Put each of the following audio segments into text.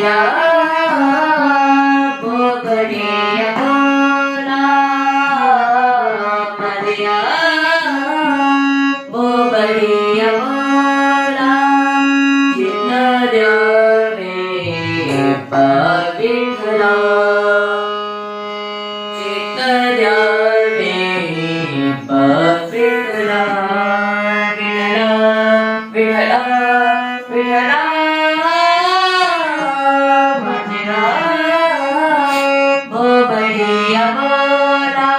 Yeah. पवित्रा। चित्त द्यावे पवित्रा विठला विठला विठला माझ्या बोबडिया बोला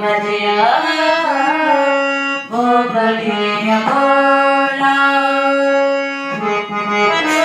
माझ्या बोबडिया वारावारे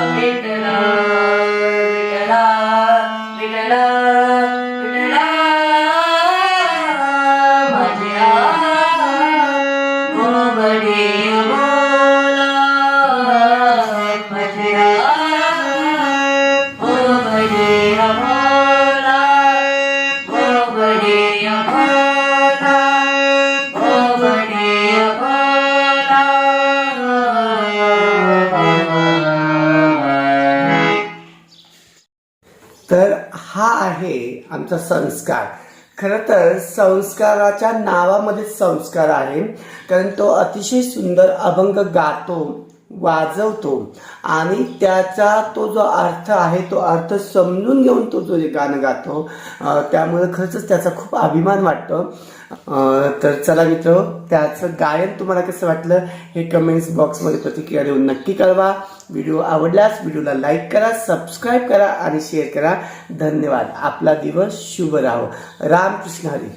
पापिटला विठला हा आहे आमचा संस्कार. खरं तर संस्काराच्या नावामध्येच संस्कार आहे. कारण तो अतिशय सुंदर अभंग गातो. वाजवतो. आणि त्याचा तो जो अर्थ आहे तो अर्थ समजून घेऊन तो जो गाणं गातो त्यामुळे खरंच त्याचा खूप अभिमान वाटतो. तर चला मित्र त्याचं गायन तुम्हाला कसं वाटलं हे कमेंट्स बॉक्समध्ये प्रतिक्रिया देऊन नक्की कळवा. व्हिडिओ आवडल्यास व्हिडिओला लाईक करा सबस्क्राईब करा आणि शेअर करा. धन्यवाद. आपला दिवस शुभ राहो. रामकृष्ण हरी.